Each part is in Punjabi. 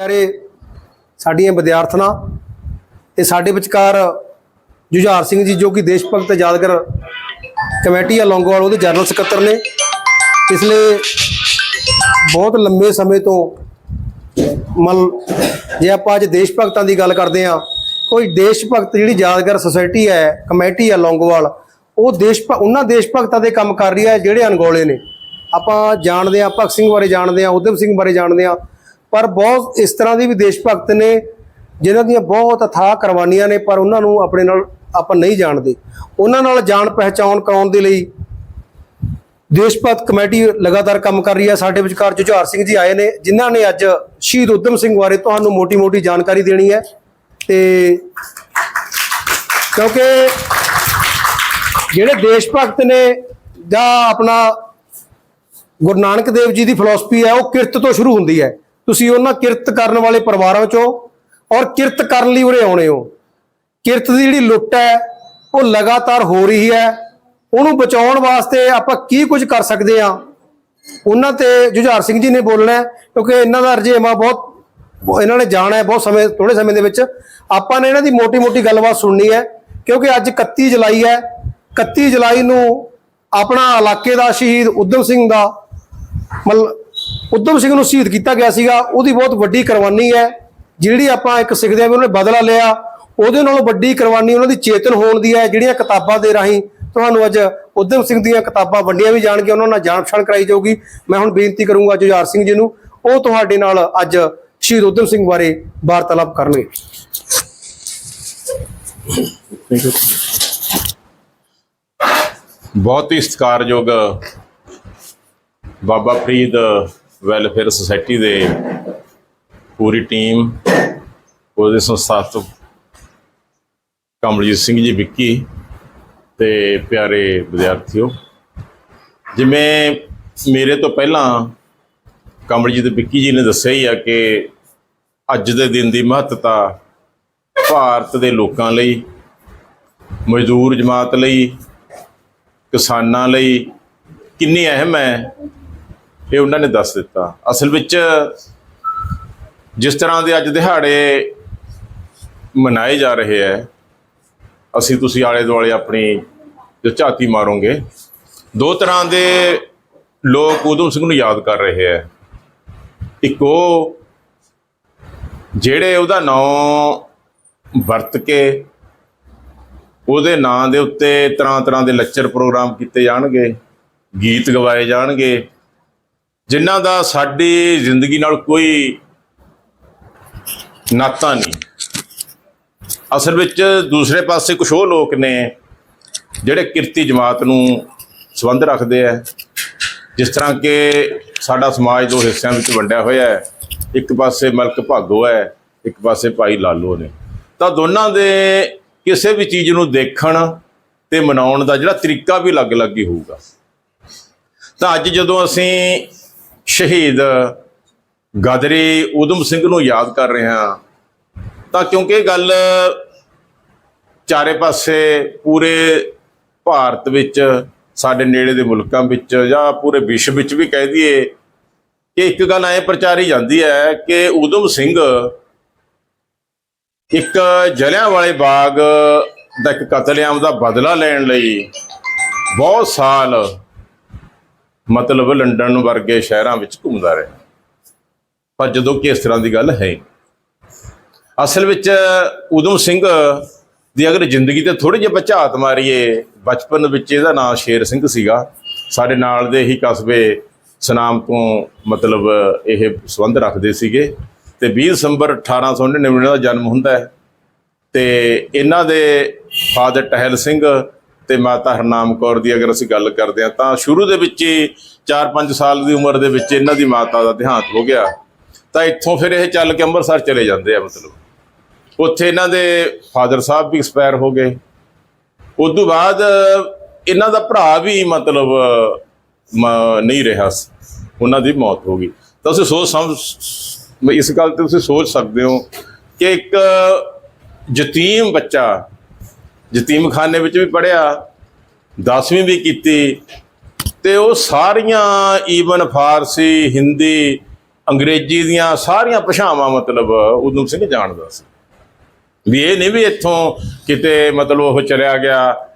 ਪਿਆਰੇ ਸਾਡੀਆਂ ਵਿਦਿਆਰਥਣਾਂ ਤੇ ਸਾਡੇ ਵਿਚਕਾਰ ਜੁਝਾਰ ਸਿੰਘ ਜੀ ਜੋ ਕਿ ਦੇਸ਼ ਭਗਤ ਯਾਦਗਾਰ ਕਮੇਟੀ ਆ ਲੌਂਗੋਵਾਲ, ਉਹਦੇ ਜਨਰਲ ਸਕੱਤਰ ਨੇ। ਪਿਛਲੇ ਬਹੁਤ ਲੰਬੇ ਸਮੇਂ ਤੋਂ ਮਨ ਜੇ ਆਪਾਂ ਅੱਜ ਦੇਸ਼ ਭਗਤਾਂ ਦੀ ਗੱਲ ਕਰਦੇ ਆ ਕੋਈ ਦੇਸ਼ ਭਗਤ ਜਿਹੜੀ ਯਾਦਗਾਰ ਸੁਸਾਇਟੀ ਹੈ, ਕਮੇਟੀ ਆ ਲੌਂਗੋਵਾਲ, ਉਹ ਦੇਸ਼ ਭ- ਉਹਨਾਂ ਦੇਸ਼ ਭਗਤਾਂ ਦੇ ਕੰਮ ਕਰ ਰਹੀ ਹੈ ਜਿਹੜੇ ਅਣਗੌਲੇ ਨੇ। ਆਪਾਂ ਜਾਣਦੇ ਆ ਭਗਤ ਸਿੰਘ ਬਾਰੇ ਜਾਣਦੇ ਆ ਉਧਮ ਸਿੰਘ ਬਾਰੇ ਜਾਣਦੇ ਆ ਪਰ ਬਹੁਤ ਇਸ ਤਰ੍ਹਾਂ ਦੇ ਵੀ ਦੇਸ਼ ਭਗਤ ਨੇ ਜਿਨ੍ਹਾਂ ਦੀਆਂ ਬਹੁਤ ਅਥਾਹ ਕੁਰਬਾਨੀਆਂ ਨੇ, ਪਰ ਉਹਨਾਂ ਨੂੰ ਆਪਣੇ ਨਾਲ ਆਪਾਂ ਨਹੀਂ ਜਾਣਦੇ। ਉਹਨਾਂ ਨਾਲ ਜਾਣ ਪਹਿਚਾਣ ਕਰਾਉਣ ਦੇ ਲਈ ਦੇਸ਼ ਭਗਤ ਕਮੇਟੀ ਲਗਾਤਾਰ ਕੰਮ ਕਰ ਰਹੀ ਹੈ। ਸਾਡੇ ਵਿਚਕਾਰ ਜੁਝਾਰ ਸਿੰਘ ਜੀ ਆਏ ਨੇ, ਜਿਨ੍ਹਾਂ ਨੇ ਅੱਜ ਸ਼ਹੀਦ ਉਧਮ ਸਿੰਘ ਬਾਰੇ ਤੁਹਾਨੂੰ ਮੋਟੀ-ਮੋਟੀ ਜਾਣਕਾਰੀ ਦੇਣੀ ਹੈ। ਤੇ ਕਿਉਂਕਿ ਜਿਹੜੇ ਦੇਸ਼ ਭਗਤ ਨੇ ਜਾਂ ਆਪਣਾ ਗੁਰੂ ਨਾਨਕ ਦੇਵ ਜੀ ਦੀ ਫਿਲਾਸਫੀ ਹੈ, ਉਹ ਕਿਰਤ ਤੋਂ ਸ਼ੁਰੂ ਹੁੰਦੀ ਹੈ। ਤੁਸੀਂ ਉਹਨਾਂ ਕਿਰਤ ਕਰਨ ਵਾਲੇ ਪਰਿਵਾਰਾਂ ਵਿੱਚੋਂ ਔਰ ਕਿਰਤ ਕਰਨ ਲਈ ਉਰੇ ਆਉਣੇ ਹੋ। ਕਿਰਤ ਦੀ ਜਿਹੜੀ ਲੁੱਟ ਹੈ, ਉਹ ਲਗਾਤਾਰ ਹੋ ਰਹੀ ਹੈ। ਉਹਨੂੰ ਬਚਾਉਣ ਵਾਸਤੇ ਆਪਾਂ ਕੀ ਕੁਝ ਕਰ ਸਕਦੇ ਆ ਉਹਨਾਂ ਤੇ ਜੁਝਾਰ ਸਿੰਘ ਜੀ ਨੇ ਬੋਲਣਾ ਕਿਉਂਕਿ ਇਹਨਾਂ ਦਾ ਰਜੇਮਾ ਬਹੁਤ, ਇਹਨਾਂ ਨੇ ਜਾਣਾ ਹੈ ਬਹੁਤ ਸਮੇਂ ਥੋੜੇ ਸਮੇਂ ਦੇ ਵਿੱਚ। ਆਪਾਂ ਨੇ ਇਹਨਾਂ ਦੀ ਮੋਟੀ-ਮੋਟੀ ਗੱਲਬਾਤ ਸੁਣਨੀ ਹੈ, ਕਿਉਂਕਿ ਅੱਜ 31 ਜੁਲਾਈ ਹੈ। 31 ਜੁਲਾਈ ਨੂੰ ਆਪਣਾ ਇਲਾਕੇ ਦਾ ਸ਼ਹੀਦ ਉਧਮ ਸਿੰਘ ਦਾ, ਮਤਲਬ ਉਧਮ ਸਿੰਘ ਨੂੰ ਸ਼ਹੀਦ ਕੀਤਾ ਗਿਆ ਸੀਗਾ। ਉਹਦੀ ਬਹੁਤ ਵੱਡੀ ਕੁਰਬਾਨੀ ਹੈ। ਜਿਹੜੀ ਆਪਾਂ ਇੱਕ ਸਿੱਖਦੇ ਆ ਵੀ ਉਹਨੇ ਬਦਲਾ ਲਿਆ। ਉਹਦੇ ਨਾਲੋਂ ਵੱਡੀ ਕੁਰਬਾਨੀ ਉਹਨਾਂ ਦੀ ਚੇਤਨ ਹੋਣ ਦੀ ਹੈ। ਜਿਹੜੀਆਂ ਕਿਤਾਬਾਂ ਦੇ ਰਾਹੀਂ ਤੁਹਾਨੂੰ ਅੱਜ ਉਧਮ ਸਿੰਘ ਦੀਆਂ ਕਿਤਾਬਾਂ ਵੰਡੀਆਂ ਵੀ ਜਾਣਗੀਆਂ। ਉਹਨਾਂ ਨਾਲ ਜਾਣ ਪਛਾਣ ਕਰਾਈ ਜਾਊਗੀ। ਮੈਂ ਹੁਣ ਬੇਨਤੀ ਕਰੂੰਗਾ ਜੁਝਾਰ ਸਿੰਘ ਜੀ ਨੂੰ, ਉਹ ਤੁਹਾਡੇ ਨਾਲ ਅੱਜ ਸ਼ਹੀਦ ਉਧਮ ਸਿੰਘ ਬਾਰੇ ਵਾਰਤਾਲਾਪ ਕਰਨਗੇ। ਬਹੁਤ ਹੀ ਸਤਿਕਾਰਯੋਗ ਬਾਬਾ ਫਰੀਦ ਵੈਲਫੇਅਰ ਸੁਸਾਇਟੀ ਦੇ ਪੂਰੀ ਟੀਮ ਉਹਦੇ ਸੰਸਥਾਪਕ ਕਮਲਜੀਤ ਸਿੰਘ ਜੀ, ਵਿੱਕੀ ਤੇ ਪਿਆਰੇ ਵਿਦਿਆਰਥੀਓ, ਜਿਵੇਂ ਮੇਰੇ ਤੋਂ ਪਹਿਲਾਂ ਕਮਲਜੀਤ ਵਿੱਕੀ ਜੀ ਨੇ ਦੱਸਿਆ ਹੀ ਆ ਕਿ ਅੱਜ ਦੇ ਦਿਨ ਦੀ ਮਹੱਤਤਾ ਭਾਰਤ ਦੇ ਲੋਕਾਂ ਲਈ, ਮਜ਼ਦੂਰ ਜਮਾਤ ਲਈ, ਕਿਸਾਨਾਂ ਲਈ ਕਿੰਨੀ ਅਹਿਮ ਹੈ। ਇਹ ਉਹਨਾਂ ਨੇ ਦੱਸ ਦਿੱਤਾ। ਅਸਲ ਵਿੱਚ ਜਿਸ ਤਰ੍ਹਾਂ ਦੇ ਅੱਜ ਦਿਹਾੜੇ ਮਨਾਏ ਜਾ ਰਹੇ ਹੈ ਅਸੀਂ ਤੁਸੀਂ ਆਲੇ ਦੁਆਲੇ ਆਪਣੀ ਜੋ ਝਾਤੀ ਮਾਰੋਗੇ। ਦੋ ਤਰ੍ਹਾਂ ਦੇ ਲੋਕ ਉਦਮ ਸਿੰਘ ਨੂੰ ਯਾਦ ਕਰ ਰਹੇ ਹੈ ਇੱਕ ਉਹ ਜਿਹੜੇ ਉਹਦਾ ਨਾਂ ਵਰਤ ਕੇ ਉਹਦੇ ਨਾਂ ਦੇ ਉੱਤੇ ਤਰ੍ਹਾਂ ਤਰ੍ਹਾਂ ਦੇ ਲੈਕਚਰ ਪ੍ਰੋਗਰਾਮ ਕੀਤੇ ਜਾਣਗੇ, ਗੀਤ ਗਵਾਏ ਜਾਣਗੇ ਜਿਨ੍ਹਾਂ ਦਾ ਸਾਡੀ ਜ਼ਿੰਦਗੀ ਨਾਲ ਕੋਈ ਨਾਤਾ ਨਹੀਂ। ਅਸਲ ਵਿੱਚ ਦੂਸਰੇ ਪਾਸੇ ਕੁਝ ਉਹ ਲੋਕ ਨੇ ਜਿਹੜੇ ਕਿਰਤੀ ਜਮਾਤ ਨੂੰ ਸੰਬੰਧ ਰੱਖਦੇ ਆ। ਜਿਸ ਤਰ੍ਹਾਂ ਕਿ ਸਾਡਾ ਸਮਾਜ ਦੋ ਹਿੱਸਿਆਂ ਵਿੱਚ ਵੰਡਿਆ ਹੋਇਆ ਹੈ। ਇੱਕ ਪਾਸੇ ਮਲਕ ਭਾਗੋ ਹੈ, ਇੱਕ ਪਾਸੇ ਭਾਈ ਲਾਲੋ ਨੇ। ਤਾਂ ਦੋਨਾਂ ਦੇ ਕਿਸੇ ਵੀ ਚੀਜ਼ ਨੂੰ ਦੇਖਣ ਤੇ ਮਨਾਉਣ ਦਾ ਜਿਹੜਾ ਤਰੀਕਾ ਵੀ ਅਲੱਗ-ਅਲੱਗ ਹੀ ਹੋਊਗਾ। ਤਾਂ ਅੱਜ ਜਦੋਂ ਅਸੀਂ ਸ਼ਹੀਦ ਗਦਰੀ ਉਦਮ ਸਿੰਘ ਨੂੰ ਯਾਦ ਕਰ ਰਹੇ ਹਾਂ। ਤਾਂ ਕਿਉਂਕਿ ਗੱਲ ਚਾਰੇ ਪਾਸੇ ਪੂਰੇ ਭਾਰਤ ਵਿੱਚ, ਸਾਡੇ ਨੇੜੇ ਦੇ ਮੁਲਕਾਂ ਵਿੱਚ ਜਾਂ ਪੂਰੇ ਵਿਸ਼ਵ ਵਿੱਚ ਵੀ ਕਹਿ ਦਈਏ ਕਿ ਇੱਕ ਗੱਲ ਐ ਪ੍ਰਚਾਰੀ ਜਾਂਦੀ ਹੈ ਕਿ ਉਦਮ ਸਿੰਘ ਇੱਕ ਜਲਿਆਂ ਵਾਲੇ ਬਾਗ ਦਾ ਇੱਕ ਕਤਲੇਆਮ ਦਾ ਬਦਲਾ ਲੈਣ ਲਈ ਬਹੁਤ ਸਾਲ ਮਤਲਬ ਲੰਡਨ ਵਰਗੇ ਸ਼ਹਿਰਾਂ ਵਿੱਚ ਘੁੰਮਦਾ ਰਿਹਾ। ਪਰ ਜਦੋਂ ਕਿ ਇਸ ਤਰ੍ਹਾਂ ਦੀ ਗੱਲ ਹੈ ਅਸਲ ਵਿੱਚ ਉਦਮ ਸਿੰਘ ਦੀ ਅਗਰ ਜ਼ਿੰਦਗੀ ਤੇ ਥੋੜੀ ਜਿਹੀ ਬਚਾਤ ਮਾਰੀਏ, ਬਚਪਨ ਵਿੱਚ ਇਹਦਾ ਨਾਮ ਸ਼ੇਰ ਸਿੰਘ ਸੀਗਾ। ਸਾਡੇ ਨਾਲ ਦੇ ਹੀ ਕਸਬੇ ਸਨਾਮ ਤੋਂ ਮਤਲਬ ਇਹ ਸੰਬੰਧ ਰੱਖਦੇ ਸੀਗੇ। ਤੇ 20 ਦਸੰਬਰ 1899 ਦਾ ਜਨਮ ਹੁੰਦਾ ਹੈ। ਤੇ ਇਹਨਾਂ ਦੇ ਫਾਦਰ ਟਹਿਲ ਸਿੰਘ ਤੇ ਮਾਤਾ ਹਰਨਾਮ ਕੌਰ ਦੀ ਅਗਰ ਅਸੀਂ ਗੱਲ ਕਰਦੇ ਹਾਂ, ਤਾਂ ਸ਼ੁਰੂ ਦੇ ਵਿੱਚ ਹੀ 4-5 ਸਾਲ ਦੀ ਉਮਰ ਦੇ ਵਿੱਚ ਇਹਨਾਂ ਦੀ ਮਾਤਾ ਦਾ ਦੇਹਾਂਤ ਹੋ ਗਿਆ। ਤਾਂ ਇੱਥੋਂ ਫਿਰ ਇਹ ਚੱਲ ਕੇ ਅੰਮ੍ਰਿਤਸਰ ਚਲੇ ਜਾਂਦੇ ਆ ਮਤਲਬ। ਉੱਥੇ ਇਹਨਾਂ ਦੇ ਫਾਦਰ ਸਾਹਿਬ ਵੀ ਐਕਸਪਾਇਰ ਹੋ ਗਏ। ਉਸ ਤੋਂ ਬਾਅਦ ਇਹਨਾਂ ਦਾ ਭਰਾ ਵੀ ਮਤਲਬ, ਮ- ਨਹੀਂ ਰਿਹਾ ਉਹਨਾਂ ਦੀ ਮੌਤ ਹੋ ਗਈ। ਤਾਂ ਤੁਸੀਂ ਸੋਚ ਸਮਝ, ਇਸ ਗੱਲ ਤੇ ਤੁਸੀਂ ਸੋਚ ਸਕਦੇ ਹੋ ਕਿ ਇੱਕ ਯਤੀਮ ਬੱਚਾ ਯਤੀਮਖਾਨੇ ਵਿੱਚ ਵੀ ਪੜਿਆ 10ਵੀਂ ਵੀ ਕੀਤੀ, ਤੇ ਉਹ ਸਾਰੀਆਂ ਈਵਨ ਫਾਰਸੀ, ਹਿੰਦੀ, ਅੰਗਰੇਜ਼ੀ ਦੀਆਂ ਸਾਰੀਆਂ ਭਾਸ਼ਾਵਾਂ ਮਤਲਬ ਉਦਮ ਸਿੰਘ ਜਾਣਦਾ ਸੀ। ਵੀ ਇਹ ਨਹੀਂ ਵੀ ਇੱਥੋਂ ਕਿਤੇ ਮਤਲਬ ਉਹ ਚਲਿਆ ਗਿਆ।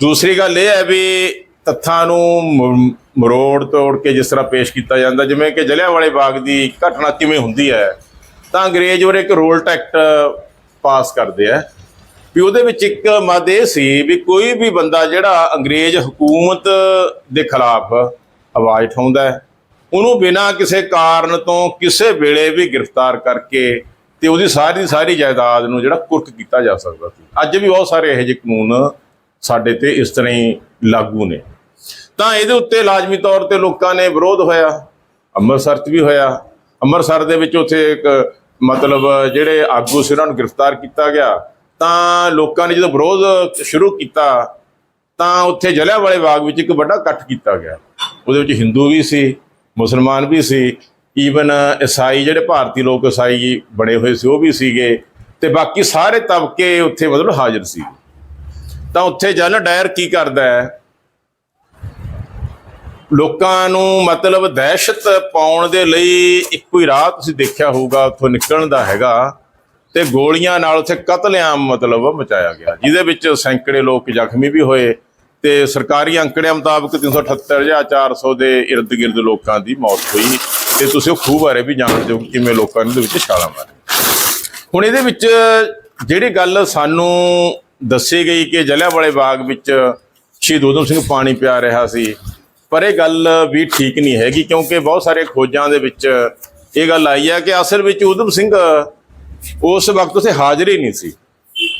ਦੂਸਰੀ ਗੱਲ ਇਹ ਹੈ ਵੀ ਤੱਥਾਂ ਨੂੰ ਮ- ਮਰੋੜ ਤੋੜ ਕੇ ਜਿਸ ਤਰ੍ਹਾਂ ਪੇਸ਼ ਕੀਤਾ ਜਾਂਦਾ, ਜਿਵੇਂ ਕਿ ਜਲਿਆਂਵਾਲੇ ਬਾਗ ਦੀ ਘਟਨਾ ਕਿਵੇਂ ਹੁੰਦੀ ਹੈ, ਤਾਂ ਅੰਗਰੇਜ਼ ਉਹ ਇੱਕ ਰੋਲ ਟੈਕਟ ਪਾਸ ਕਰਦੇ ਆ। ਵੀ ਉਹਦੇ ਵਿੱਚ ਇੱਕ ਮੱਦ ਇਹ ਸੀ ਵੀ ਕੋਈ ਵੀ ਬੰਦਾ ਜਿਹੜਾ ਅੰਗਰੇਜ਼ ਹਕੂਮਤ ਦੇ ਖਿਲਾਫ ਆਵਾਜ਼ ਉਠਾਉਂਦਾ ਹੈ, ਉਹਨੂੰ ਬਿਨਾਂ ਕਿਸੇ ਕਾਰਨ ਤੋਂ ਕਿਸੇ ਵੇਲੇ ਵੀ ਗ੍ਰਿਫਤਾਰ ਕਰਕੇ ਤੇ ਉਹਦੀ ਸਾਰੀ ਦੀ ਸਾਰੀ ਜਾਇਦਾਦ ਨੂੰ ਜਿਹੜਾ ਕੁਰਕ ਕੀਤਾ ਜਾ ਸਕਦਾ ਸੀ। ਅੱਜ ਵੀ ਬਹੁਤ ਸਾਰੇ ਇਹੋ ਜਿਹੇ ਕਾਨੂੰਨ ਸਾਡੇ ਤੇ ਇਸ ਤਰ੍ਹਾਂ ਹੀ ਲਾਗੂ ਨੇ। ਤਾਂ ਇਹਦੇ ਉੱਤੇ ਲਾਜ਼ਮੀ ਤੌਰ ਤੇ ਲੋਕਾਂ ਨੇ ਵਿਰੋਧ ਹੋਇਆ, ਅੰਮ੍ਰਿਤਸਰ 'ਚ ਵੀ ਹੋਇਆ। ਅੰਮ੍ਰਿਤਸਰ ਦੇ ਵਿੱਚ ਉੱਥੇ ਇੱਕ ਮਤਲਬ ਜਿਹੜੇ ਆਗੂ ਸੀ, ਉਹਨਾਂ ਨੂੰ ਗ੍ਰਿਫਤਾਰ ਕੀਤਾ ਗਿਆ। ਤਾਂ ਲੋਕਾਂ ਨੇ ਜਦੋਂ ਵਿਰੋਧ ਸ਼ੁਰੂ ਕੀਤਾ, ਤਾਂ ਉੱਥੇ ਜਲਿਆਂਵਾਲੇ ਬਾਗ ਵਿੱਚ ਇੱਕ ਵੱਡਾ ਇਕੱਠ ਕੀਤਾ ਗਿਆ। ਉਹਦੇ ਵਿੱਚ ਹਿੰਦੂ ਵੀ ਸੀ, ਮੁਸਲਮਾਨ ਵੀ ਸੀ ਈਵਨ ਈਸਾਈ ਜਿਹੜੇ ਭਾਰਤੀ ਲੋਕ ਈਸਾਈ ਬਣੇ ਹੋਏ ਸੀ, ਉਹ ਵੀ ਸੀਗੇ। ਤੇ ਬਾਕੀ ਸਾਰੇ ਤਬਕੇ ਉੱਥੇ ਮਤਲਬ ਹਾਜ਼ਰ ਸੀ। ਤਾਂ ਉੱਥੇ ਜਨ ਡਾਇਰ ਕੀ ਕਰਦਾ ਹੈ? ਲੋਕਾਂ ਨੂੰ ਮਤਲਬ ਦਹਿਸ਼ਤ ਪਾਉਣ ਦੇ ਲਈ ਇੱਕੋ ਹੀ ਰਾਹ ਤੁਸੀਂ ਦੇਖਿਆ ਹੋਊਗਾ, ਉੱਥੋਂ ਨਿਕਲਣ ਦਾ ਹੈਗਾ। ਤੇ ਗੋਲੀਆਂ ਨਾਲ ਉੱਥੇ ਕਤਲੇਆਮ ਮਤਲਬ ਮਚਾਇਆ ਗਿਆ ਜਿਹਦੇ ਵਿੱਚ ਸੈਂਕੜੇ ਲੋਕ ਜ਼ਖਮੀ ਵੀ ਹੋਏ ਤੇ ਸਰਕਾਰੀ ਅੰਕੜਿਆਂ ਮੁਤਾਬਕ 378,400 ਦੇ ਇਰਦ ਗਿਰਦ ਲੋਕਾਂ ਦੀ ਮੌਤ ਹੋਈ ਤੇ ਤੁਸੀਂ ਉਹ ਖੂਹ ਬਾਰੇ ਵੀ ਜਾਣਦੇ ਹੋ ਕਿਵੇਂ ਲੋਕਾਂ ਨੇ ਇਹਦੇ ਵਿੱਚ ਛਾਲਾਂ ਮਾਰੀਆਂ। ਹੁਣ ਇਹਦੇ ਵਿੱਚ ਜਿਹੜੀ ਗੱਲ ਸਾਨੂੰ ਦੱਸੀ ਗਈ ਕਿ ਜਲਿਆਂਵਾਲੇ ਬਾਗ ਵਿੱਚ ਸ਼ਹੀਦ ਊਧਮ ਸਿੰਘ ਪਾਣੀ ਪਿਆ ਰਿਹਾ ਸੀ ਪਰ ਇਹ ਗੱਲ ਵੀ ਠੀਕ ਨਹੀਂ ਹੈਗੀ ਕਿਉਂਕਿ ਬਹੁਤ ਸਾਰੇ ਖੋਜਾਂ ਦੇ ਵਿੱਚ ਇਹ ਗੱਲ ਆਈ ਹੈ ਕਿ ਅਸਲ ਵਿੱਚ ਊਧਮ ਸਿੰਘ ਉਸ ਵਕਤ ਉਸੇ ਹਾਜ਼ਰ ਹੀ ਨਹੀਂ ਸੀ।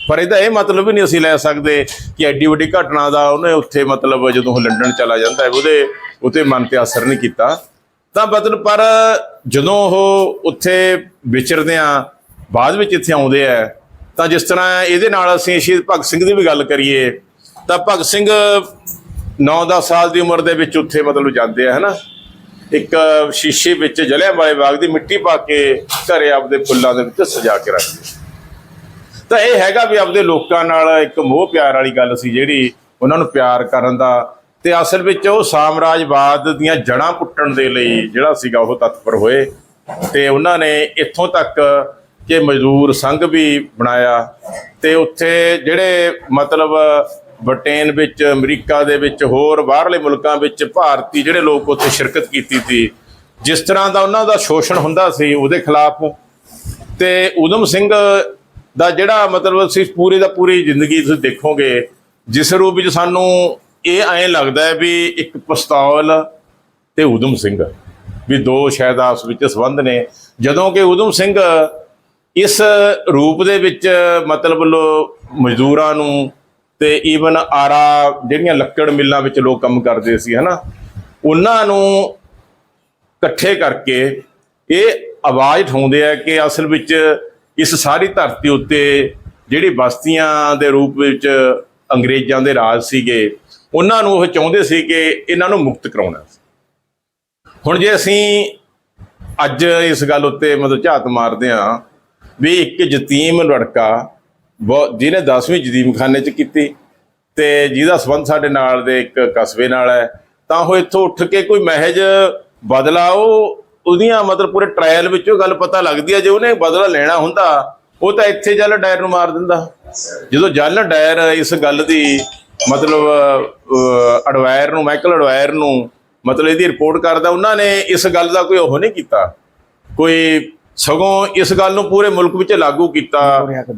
ਪਰ ਇਹਦਾ ਇਹ ਮਤਲਬ ਵੀ ਨਹੀਂ ਅਸੀਂ ਲੈ ਸਕਦੇ ਕਿ ਐਡੀ ਵੱਡੀ ਘਟਨਾ ਦਾ ਉਹਨੇ ਉੱਥੇ ਮਤਲਬ ਜਦੋਂ ਉਹ ਲੰਡਨ ਚਲਾ ਜਾਂਦਾ ਹੈ, ਉਹਦੇ ਉਤੇ ਮਨ ਤੇ ਅਸਰ ਨਹੀਂ ਕੀਤਾ। ਤਾਂ ਮਤਲਬ ਪਰ ਜਦੋਂ ਉਹ ਉੱਥੇ ਵਿਚਰਦੇ ਆ ਬਾਅਦ ਵਿੱਚ ਇੱਥੇ ਆਉਂਦੇ ਆ ਤਾਂ ਜਿਸ ਤਰ੍ਹਾਂ ਇਹਦੇ ਨਾਲ ਅਸੀਂ ਸ਼ਹੀਦ ਭਗਤ ਸਿੰਘ ਦੀ ਵੀ ਗੱਲ ਕਰੀਏ, ਤਾਂ ਭਗਤ ਸਿੰਘ 9-10 ਸਾਲ ਦੀ ਉਮਰ ਦੇ ਵਿੱਚ ਉੱਥੇ ਮਤਲਬ ਜਾਂਦੇ ਆ ਹਨਾ ਇੱਕ ਸ਼ੀਸ਼ੇ ਵਿੱਚ ਜਲਿਆਂ ਜਲਿਆਂਵਾਲੇ ਬਾਗ ਦੀ ਮਿੱਟੀ ਪਾ ਕੇ ਘਰੇ ਆਪਦੇ ਫੁੱਲਾਂ ਦੇ ਵਿੱਚ ਸਜਾ ਕੇ ਰੱਖਦੇ ਤਾਂ ਇਹ ਹੈਗਾ ਵੀ ਆਪਦੇ ਲੋਕਾਂ ਨਾਲ ਇੱਕ ਮੋਹ ਪਿਆਰ ਵਾਲੀ ਗੱਲ ਸੀ ਜਿਹੜੀ ਉਹਨਾਂ ਨੂੰ ਪਿਆਰ ਕਰਨ ਦਾ ਤੇ ਅਸਲ ਵਿੱਚ ਉਹ ਸਾਮਰਾਜਵਾਦ ਦੀਆਂ ਜੜਾਂ ਪੁੱਟਣ ਦੇ ਲਈ ਜਿਹੜਾ ਸੀਗਾ ਉਹ ਤਤਪਰ ਹੋਏ ਤੇ ਉਹਨਾਂ ਨੇ ਇੱਥੋਂ ਤੱਕ ਕਿ ਮਜ਼ਦੂਰ ਸੰਘ ਵੀ ਬਣਾਇਆ ਤੇ ਉੱਥੇ ਜਿਹੜੇ ਮਤਲਬ ਬ੍ਰਿਟੇਨ ਵਿੱਚ, ਅਮਰੀਕਾ ਦੇ ਵਿੱਚ, ਹੋਰ ਬਾਹਰਲੇ ਮੁਲਕਾਂ ਵਿੱਚ ਭਾਰਤੀ ਜਿਹੜੇ ਲੋਕ ਉੱਥੇ ਸ਼ਿਰਕਤ ਕੀਤੀ ਸੀ, ਜਿਸ ਤਰ੍ਹਾਂ ਦਾ ਉਹਨਾਂ ਦਾ ਸ਼ੋਸ਼ਣ ਹੁੰਦਾ ਸੀ ਉਹਦੇ ਖਿਲਾਫ। ਤੇ ਊਧਮ ਸਿੰਘ ਦਾ ਜਿਹੜਾ ਮਤਲਬ ਸੀ, ਪੂਰੀ ਦਾ ਪੂਰੀ ਜ਼ਿੰਦਗੀ ਤੁਸੀਂ ਦੇਖੋਗੇ, ਜਿਸ ਰੂਪ ਵਿੱਚ ਸਾਨੂੰ ਇਹ ਐਂ ਲੱਗਦਾ ਹੈ ਵੀ ਇੱਕ ਪਸਤੌਲ ਤੇ ਊਧਮ ਸਿੰਘ, ਵੀ ਦੋ ਸ਼ਾਇਦ ਆਪਸ ਵਿੱਚ ਸੰਬੰਧ ਨੇ। ਜਦੋਂ ਕਿ ਊਧਮ ਸਿੰਘ ਇਸ ਰੂਪ ਦੇ ਵਿੱਚ ਮਤਲਬ ਲੋ ਮਜ਼ਦੂਰਾਂ ਨੂੰ ਤੇ ਈਵਨ ਆਰਾ ਜਿਹੜੀਆਂ ਲੱਕੜ ਮਿੱਲਾਂ ਵਿੱਚ ਲੋਕ ਕੰਮ ਕਰਦੇ ਸੀ, ਹਨਾ? ਉਹਨਾਂ ਨੂੰ ਇਕੱਠੇ ਕਰਕੇ ਇਹ ਆਵਾਜ਼ ਉਠਾਉਂਦੇ ਆ ਕਿ ਅਸਲ ਵਿੱਚ ਇਸ ਸਾਰੀ ਧਰਤੀ ਉੱਤੇ ਜਿਹੜੀ ਬਸਤੀਆਂ ਦੇ ਰੂਪ ਵਿੱਚ ਅੰਗਰੇਜ਼ਾਂ ਦੇ ਰਾਜ ਸੀਗੇ, ਉਹਨਾਂ ਨੂੰ ਉਹ ਚਾਹੁੰਦੇ ਸੀ ਕਿ ਇਹਨਾਂ ਨੂੰ ਮੁਕਤ ਕਰਾਉਣਾ। ਹੁਣ ਜੇ ਅਸੀਂ ਅੱਜ ਇਸ ਗੱਲ ਉੱਤੇ ਮਤਲਬ ਝਾਤ ਮਾਰਦੇ ਹਾਂ ਵੀ ਇੱਕ ਯਤੀਮ ਲੜਕਾ ਜਿਹਨੇ 10ਵੀਂ ਜਦੀਮਖਾਨੇ ਚ ਕੀਤੀ ਤੇ ਜਿਹਦਾ ਸੰਬੰਧ ਸਾਡੇ ਨਾਲ ਦੇ ਇੱਕ ਕਸਬੇ ਨਾਲ ਹੈ, ਤਾਂ ਉਹ ਇੱਥੋਂ ਉੱਠ ਕੇ ਕੋਈ ਮਹਿਜ ਬਦਲਾ, ਉਹ ਉਹਦੀਆਂ ਮਤਲਬ ਪੂਰੇ ਟ੍ਰਾਇਲ ਵਿੱਚੋਂ ਗੱਲ ਪਤਾ ਲੱਗਦੀ ਹੈ, ਜੇ ਉਹਨੇ ਬਦਲਾ ਲੈਣਾ ਹੁੰਦਾ, ਉਹ ਤਾਂ ਇੱਥੇ ਜਲ ਡਾਇਰ ਨੂੰ ਮਾਰ ਦਿੰਦਾ। ਜਦੋਂ ਜਲ ਡਾਇਰ ਇਸ ਗੱਲ ਦੀ ਮਤਲਬ ਅਡਵਾਇਰ ਨੂੰ ਮਾਈਕਲ ਅਡਵਾਇਰ ਨੂੰ ਮਤਲਬ ਇਹਦੀ ਰਿਪੋਰਟ ਕਰਦਾ, ਉਹਨਾਂ ਨੇ ਇਸ ਗੱਲ ਦਾ ਕੋਈ ਉਹ ਨਹੀਂ ਕੀਤਾ। ਕੋਈ ਸਗੋਂ ਇਸ ਗੱਲ ਨੂੰ ਪੂਰੇ ਮੁਲਕ ਵਿੱਚ ਲਾਗੂ ਕੀਤਾ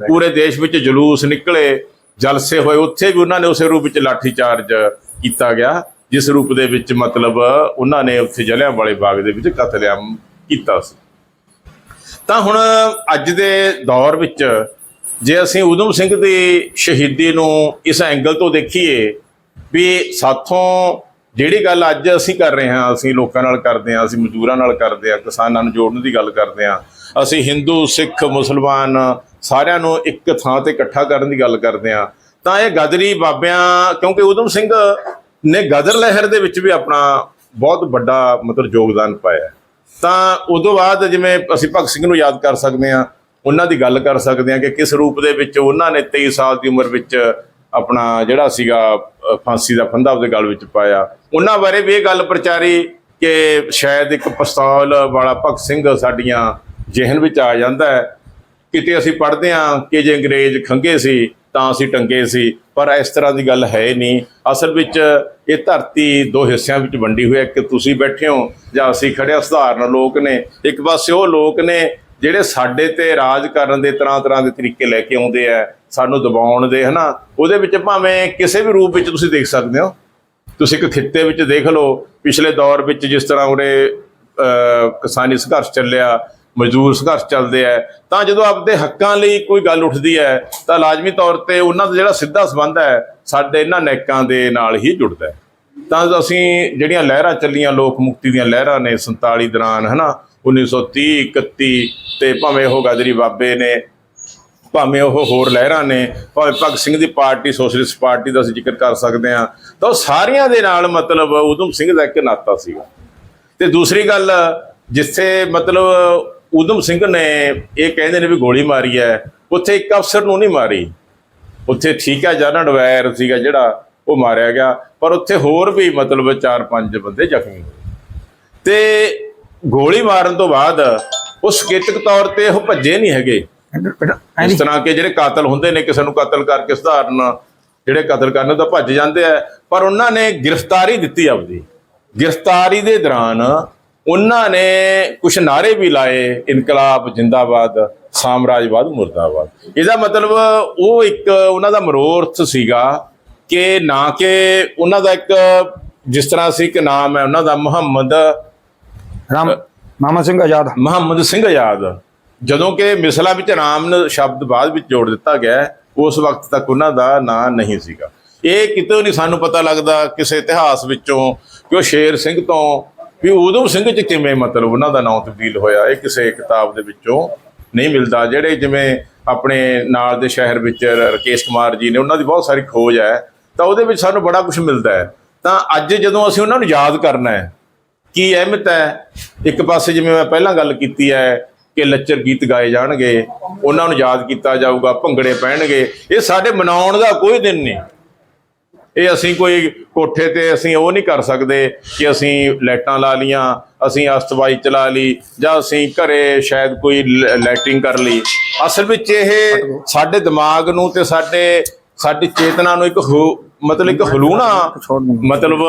ਪੂਰੇ ਦੇਸ਼ ਵਿੱਚ ਜਲੂਸ ਨਿਕਲੇ ਜਲਸੇ ਹੋਏ ਉੱਥੇ ਵੀ ਉਹਨਾਂ ਨੇ ਉਸੇ ਰੂਪ ਵਿੱਚ ਲਾਠੀ ਚਾਰਜ ਕੀਤਾ ਗਿਆ ਜਿਸ ਰੂਪ ਦੇ ਵਿੱਚ ਮਤਲਬ ਉਹਨਾਂ ਨੇ ਉੱਥੇ ਜਲਿਆਂਵਾਲੇ ਬਾਗ ਦੇ ਵਿੱਚ ਕਤਲੇਆਮ ਕੀਤਾ ਸੀ। ਤਾਂ ਹੁਣ ਅੱਜ ਦੇ ਦੌਰ ਵਿੱਚ ਜੇ ਅਸੀਂ ਊਧਮ ਸਿੰਘ ਦੀ ਸ਼ਹੀਦੀ ਨੂੰ ਇਸ ਐਂਗਲ ਤੋਂ ਦੇਖੀਏ ਵੀ ਸਾਥੋਂ ਜਿਹੜੀ ਗੱਲ ਅੱਜ ਅਸੀਂ ਕਰ ਰਹੇ ਹਾਂ, ਅਸੀਂ ਲੋਕਾਂ ਨਾਲ ਕਰਦੇ ਹਾਂ, ਅਸੀਂ ਮਜ਼ਦੂਰਾਂ ਨਾਲ ਕਰਦੇ ਹਾਂ, ਕਿਸਾਨਾਂ ਨੂੰ ਜੋੜਨ ਦੀ ਗੱਲ ਕਰਦੇ ਹਾਂ, ਅਸੀਂ ਹਿੰਦੂ, ਸਿੱਖ, ਮੁਸਲਮਾਨ ਸਾਰਿਆਂ ਨੂੰ ਇੱਕ ਥਾਂ ਤੇ ਇਕੱਠਾ ਕਰਨ ਦੀ ਗੱਲ ਕਰਦੇ ਹਾਂ, ਤਾਂ ਇਹ ਗਦਰੀ ਬਾਬਿਆਂ, ਕਿਉਂਕਿ ਊਧਮ ਸਿੰਘ ਨੇ ਗਦਰ ਲਹਿਰ ਦੇ ਵਿੱਚ ਵੀ ਆਪਣਾ ਬਹੁਤ ਵੱਡਾ ਮਤਲਬ ਯੋਗਦਾਨ ਪਾਇਆ ਤਾਂ ਉਦੋਂ ਬਾਅਦ ਜਿਵੇਂ ਅਸੀਂ ਭਗਤ ਸਿੰਘ ਨੂੰ ਯਾਦ ਕਰ ਸਕਦੇ ਹਾਂ, ਉਹਨਾਂ ਦੀ ਗੱਲ ਕਰ ਸਕਦੇ ਹਾਂ ਕਿ ਕਿਸ ਰੂਪ ਦੇ ਵਿੱਚ ਉਹਨਾਂ ਨੇ 23 ਸਾਲ ਦੀ ਉਮਰ ਵਿੱਚ ਆਪਣਾ ਜਿਹੜਾ ਸੀਗਾ ਫਾਂਸੀ ਦਾ ਫੰਦਾ ਉਹਦੇ ਗਲ ਵਿੱਚ ਪਾਇਆ। ਉਹਨਾਂ ਬਾਰੇ ਵੀ ਇਹ ਗੱਲ ਪ੍ਰਚਾਰੀ ਕਿ ਸ਼ਾਇਦ ਇੱਕ ਪਿਸਤੌਲ ਵਾਲਾ ਭਗਤ ਸਿੰਘ ਸਾਡੀਆਂ ਜ਼ਿਹਨ ਵਿੱਚ ਆ ਜਾਂਦਾ ਹੈ। ਕਿਤੇ ਅਸੀਂ ਪੜ੍ਹਦੇ ਹਾਂ ਕਿ ਜੇ ਅੰਗਰੇਜ਼ ਖੰਗੇ ਸੀ, ਤਾਂ ਅਸੀਂ ਟੰਗੇ ਸੀ, ਪਰ ਇਸ ਤਰ੍ਹਾਂ ਦੀ ਗੱਲ ਹੈ ਨਹੀਂ। ਅਸਲ ਵਿੱਚ ਇਹ ਧਰਤੀ ਦੋ ਹਿੱਸਿਆਂ ਵਿੱਚ ਵੰਡੀ ਹੋਈ ਹੈ। ਕਿ ਤੁਸੀਂ ਬੈਠੇ ਹੋ ਜਾਂ ਅਸੀਂ ਖੜੇ ਸਧਾਰਨ ਲੋਕ ਨੇ। ਇੱਕ ਪਾਸੇ ਉਹ ਲੋਕ ਨੇ ਜਿਹੜੇ ਸਾਡੇ ਤੇ ਰਾਜ ਕਰਨ ਦੇ ਤਰ੍ਹਾਂ ਤਰ੍ਹਾਂ ਦੇ ਤਰੀਕੇ ਲੈ ਕੇ ਆਉਂਦੇ ਆ, ਸਾਨੂੰ ਦਬਾਉਣ ਦੇ, ਹਨਾ? ਉਹਦੇ ਵਿੱਚ ਭਾਵੇਂ ਕਿਸੇ ਵੀ ਰੂਪ ਵਿੱਚ ਤੁਸੀਂ ਦੇਖ ਸਕਦੇ ਹੋ। ਤੁਸੀਂ ਇੱਕ ਖਿੱਤੇ ਵਿੱਚ ਦੇਖ ਲਓ, ਪਿਛਲੇ ਦੌਰ ਵਿੱਚ ਜਿਸ ਤਰ੍ਹਾਂ ਉਰੇ ਕਿਸਾਨੀ ਸੰਘਰਸ਼ ਚੱਲਿਆ, ਮਜ਼ਦੂਰ ਸੰਘਰਸ਼ ਚੱਲਦੇ ਆ, ਤਾਂ ਜਦੋਂ ਆਪਦੇ ਹੱਕਾਂ ਲਈ ਕੋਈ ਗੱਲ ਉੱਠਦੀ ਹੈ, ਤਾਂ ਲਾਜ਼ਮੀ ਤੌਰ ਤੇ ਉਹਨਾਂ ਦਾ ਜਿਹੜਾ ਸਿੱਧਾ ਸੰਬੰਧ ਹੈ, ਸਾਡੇ ਇਹਨਾਂ ਨੈਕਾਂ ਦੇ ਨਾਲ ਹੀ ਜੁੜਦਾ ਹੈ। ਤਾਂ ਅਸੀਂ ਜਿਹੜੀਆਂ ਲਹਿਰਾਂ ਚੱਲੀਆਂ, ਲੋਕ ਮੁਕਤੀ ਦੀਆਂ ਲਹਿਰਾਂ ਨੇ 47 ਦੌਰਾਨ, ਹਨਾ? 1930 31 ਤੇ ਭਾਵੇਂ ਉਹ ਗਾਦਰੀ ਬਾਬੇ ਨੇ, ਭਾਵੇਂ ਉਹ ਹੋਰ ਲਹਿਰਾਂ ਨੇ, ਭਾਵੇਂ ਭਗਤ ਸਿੰਘ ਦੀ ਪਾਰਟੀ, ਸੋਸ਼ਲਿਸਟ ਪਾਰਟੀ ਦਾ ਅਸੀਂ ਜ਼ਿਕਰ ਕਰ ਸਕਦੇ ਹਾਂ, ਤਾਂ ਉਹ ਸਾਰੀਆਂ ਦੇ ਨਾਲ ਮਤਲਬ ਉਦਮ ਸਿੰਘ ਦਾ ਇੱਕ ਨਾਤਾ ਸੀਗਾ। ਤੇ ਦੂਸਰੀ ਗੱਲ, ਜਿੱਥੇ ਮਤਲਬ ਉਦਮ ਸਿੰਘ ਨੇ ਇਹ ਕਹਿੰਦੇ ਨੇ ਵੀ ਗੋਲੀ ਮਾਰੀ ਹੈ, ਉੱਥੇ ਇੱਕ ਅਫਸਰ ਨੂੰ ਨਹੀਂ ਮਾਰੀ। ਉੱਥੇ ਠੀਕ ਹੈ ਜਨਰਲ ਵੈਰ ਸੀਗਾ ਜਿਹੜਾ, ਉਹ ਮਾਰਿਆ ਗਿਆ, ਪਰ ਉੱਥੇ ਹੋਰ ਵੀ ਮਤਲਬ 4-5 ਬੰਦੇ ਜ਼ਖਮੀ ਹੋਏ। ਤੇ ਗੋਲੀ ਮਾਰਨ ਤੋਂ ਬਾਅਦ ਉਹ ਸਕੇਤਕ ਤੌਰ ਤੇ ਉਹ ਭੱਜੇ ਨਹੀਂ ਹੈਗੇ। ਇਸ ਤਰ੍ਹਾਂ ਕਿ ਜਿਹੜੇ ਕਾਤਲ ਹੁੰਦੇ ਨੇ ਕਿਸੇ ਨੂੰ ਕਤਲ ਕਰਕੇ ਸਧਾਰਨ ਜਿਹੜੇ ਕਤਲ ਕਰਨ ਤਾਂ ਭੱਜ ਜਾਂਦੇ ਆ ਪਰ ਉਹਨਾਂ ਨੇ ਗ੍ਰਿਫਤਾਰੀ ਦਿੱਤੀ ਆਪਦੀ। ਗ੍ਰਿਫਤਾਰੀ ਦੇ ਦੌਰਾਨ ਉਹਨਾਂ ਨੇ ਕੁਝ ਨਾਰੇ ਵੀ ਲਾਏ ਇਨਕਲਾਬ ਜਿੰਦਾਬਾਦ ਸਾਮਰਾਜਵਾਦ ਮੁਰਦਾਬਾਦ। ਇਹਦਾ ਮਤਲਬ ਉਹ ਇੱਕ ਉਹਨਾਂ ਦਾ ਮਰੋਰਥ ਸੀਗਾ ਕਿ ਨਾ ਕਿ ਉਹਨਾਂ ਦਾ ਇੱਕ ਜਿਸ ਤਰ੍ਹਾਂ ਸੀ ਕਿ ਨਾਮ ਹੈ ਉਹਨਾਂ ਦਾ ਮੁਹੰਮਦ ਰਾਮ ਮਾਮਾ ਸਿੰਘ ਆਜ਼ਾਦ। ਮੁਹੰਮਦ ਸਿੰਘ ਆਜ਼ਾਦ। ਜਦੋਂ ਕਿ ਮਿਸਲਾ ਵਿੱਚ ਰਾਮ ਨ ਸ਼ਬਦ ਬਾਅਦ ਵਿੱਚ ਜੋੜ ਦਿੱਤਾ ਗਿਆ, ਉਸ ਵਕਤ ਤੱਕ ਉਹਨਾਂ ਦਾ ਨਾਂ ਨਹੀਂ ਸੀਗਾ। ਇਹ ਕਿਤੇ ਨਹੀਂ ਸਾਨੂੰ ਪਤਾ ਲੱਗਦਾ ਕਿਸੇ ਇਤਿਹਾਸ ਵਿੱਚੋਂ ਕਿ ਉਹ ਸ਼ੇਰ ਸਿੰਘ ਤੋਂ ਵੀ ਉਦੋਂ ਸਿੰਘ ਚ ਕਿਵੇਂ ਮਤਲਬ ਉਹਨਾਂ ਦਾ ਨਾਮ ਤਬਦੀਲ ਹੋਇਆ। ਇਹ ਕਿਸੇ ਕਿਤਾਬ ਦੇ ਵਿੱਚੋਂ ਨਹੀਂ ਮਿਲਦਾ। ਜਿਹੜੇ ਜਿਵੇਂ ਆਪਣੇ ਨਾਲ ਦੇ ਸ਼ਹਿਰ ਵਿੱਚ ਰ- ਰਕੇਸ਼ ਕੁਮਾਰ ਜੀ ਨੇ, ਉਹਨਾਂ ਦੀ ਬਹੁਤ ਸਾਰੀ ਖੋਜ ਹੈ, ਤਾਂ ਉਹਦੇ ਵਿੱਚ ਸਾਨੂੰ ਬੜਾ ਕੁਝ ਮਿਲਦਾ ਹੈ। ਤਾਂ ਅੱਜ ਜਦੋਂ ਅਸੀਂ ਉਹਨਾਂ ਨੂੰ ਯਾਦ ਕਰਨਾ ਹੈ ਕੀ ਅਹਿਮਤ ਹੈ? ਇੱਕ ਪਾਸੇ ਜਿਵੇਂ ਮੈਂ ਪਹਿਲਾਂ ਗੱਲ ਕੀਤੀ ਹੈ ਕਿ ਲੱਚਰ ਗੀਤ ਗਾਏ ਜਾਣਗੇ ਉਹਨਾਂ ਨੂੰ ਯਾਦ ਕੀਤਾ ਜਾਊਗਾ ਭੰਗੜੇ ਪੈਣਗੇ ਇਹ ਸਾਡੇ ਮਨਾਉਣ ਦਾ ਕੋਈ ਦਿਨ ਨਹੀਂ। ਇਹ ਅਸੀਂ ਕੋਈ ਕੋਠੇ ਤੇ ਅਸੀਂ ਉਹ ਨਹੀਂ ਕਰ ਸਕਦੇ ਕਿ ਅਸੀਂ ਲਾਈਟਾਂ ਲਾ ਲੀਆਂ ਅਸੀਂ ਅਸਤਵਾਈ ਚਲਾ ਲਈ ਜਾਂ ਅਸੀਂ ਘਰੇ ਸ਼ਾਇਦ ਕੋਈ ਲਾਈਟਿੰਗ ਕਰ ਲਈ। ਅਸਲ ਵਿੱਚ ਇਹ ਸਾਡੇ ਦਿਮਾਗ ਨੂੰ ਤੇ ਸਾਡੇ ਸਾਡੀ ਚੇਤਨਾ ਨੂੰ ਇੱਕ ਹੋ- ਮਤਲਬ ਇੱਕ ਹਲੂਣਾ, ਮਤਲਬ